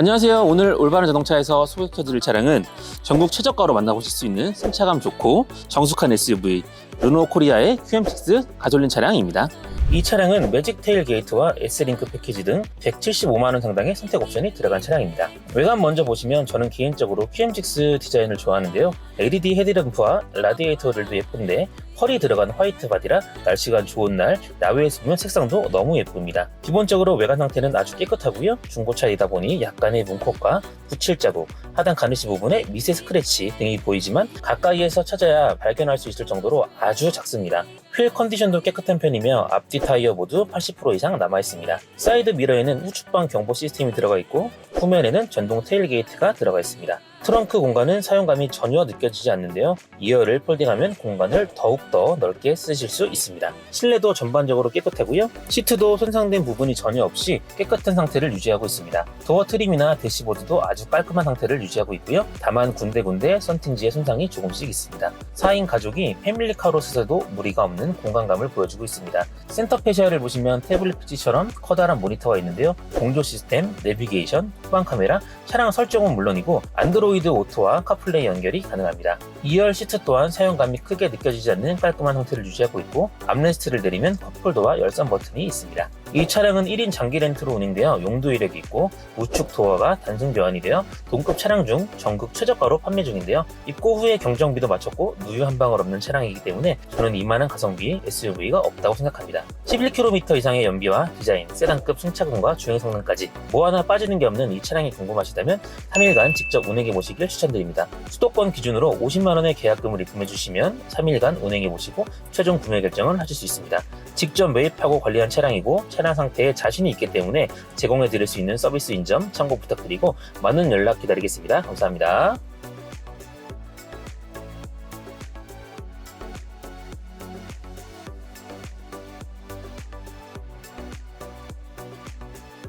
안녕하세요. 오늘 올바른 자동차에서 소개해드릴 차량은 전국 최저가로 만나보실 수 있는 승차감 좋고 정숙한 SUV 르노 코리아의 QM6 가솔린 차량입니다. 이 차량은 매직 테일 게이트와 S링크 패키지 등 175만원 상당의 선택 옵션이 들어간 차량입니다. 외관 먼저 보시면 저는 개인적으로 QM6 디자인을 좋아하는데요. LED 헤드램프와 라디에이터들도 예쁜데 펄이 들어간 화이트 바디라 날씨가 좋은 날 야외에서 보면 색상도 너무 예쁩니다. 기본적으로 외관 상태는 아주 깨끗하고요. 중고차이다 보니 약간의 문콕과 붙일 자국, 하단 가니시 부분에 미세 스크래치 등이 보이지만 가까이에서 찾아야 발견할 수 있을 정도로 아주 작습니다. 휠 컨디션도 깨끗한 편이며 앞뒤 타이어 모두 80% 이상 남아 있습니다. 사이드 미러에는 우측방 경보 시스템이 들어가 있고 후면에는 전동 테일게이트가 들어가 있습니다. 트렁크 공간은 사용감이 전혀 느껴지지 않는데요. 2열을 폴딩하면 공간을 더욱더 넓게 쓰실 수 있습니다. 실내도 전반적으로 깨끗하고요. 시트도 손상된 부분이 전혀 없이 깨끗한 상태를 유지하고 있습니다. 도어 트림이나 대시보드도 아주 깔끔한 상태를 유지하고 있고요. 다만 군데군데 선팅지의 손상이 조금씩 있습니다. 4인 가족이 패밀리카로 쓰셔도 무리가 없는 공간감을 보여주고 있습니다. 센터 페시아를 보시면 태블릿 PC처럼 커다란 모니터가 있는데요. 공조 시스템, 내비게이션, 후방 카메라, 차량 설정은 물론이고 안드로이드 오토와 카플레이 연결이 가능합니다. 2열 시트 또한 사용감이 크게 느껴지지 않는 깔끔한 형태를 유지하고 있고 암레스트를 내리면 컵홀더와 열선 버튼이 있습니다. 이 차량은 1인 장기 렌트로 운행되어 용도 이력이 있고 우측 도어가 단순 교환이 되어 동급 차량 중 전국 최저가로 판매 중인데요. 입고 후에 경정비도 마쳤고 누유 한 방울 없는 차량이기 때문에 저는 이만한 가성비 SUV가 없다고 생각합니다. 11km 이상의 연비와 디자인, 세단급 승차감과 주행 성능까지 뭐 하나 빠지는 게 없는 이 차량이 궁금하시다면 3일간 직접 운행해 보시길 추천드립니다. 수도권 기준으로 50만 원의 계약금을 입금해 주시면 3일간 운행해 보시고 최종 구매 결정을 하실 수 있습니다. 직접 매입하고 관리한 차량이고 차량 상태에 자신이 있기 때문에 제공해 드릴 수 있는 서비스인 점 참고 부탁드리고 많은 연락 기다리겠습니다. 감사합니다.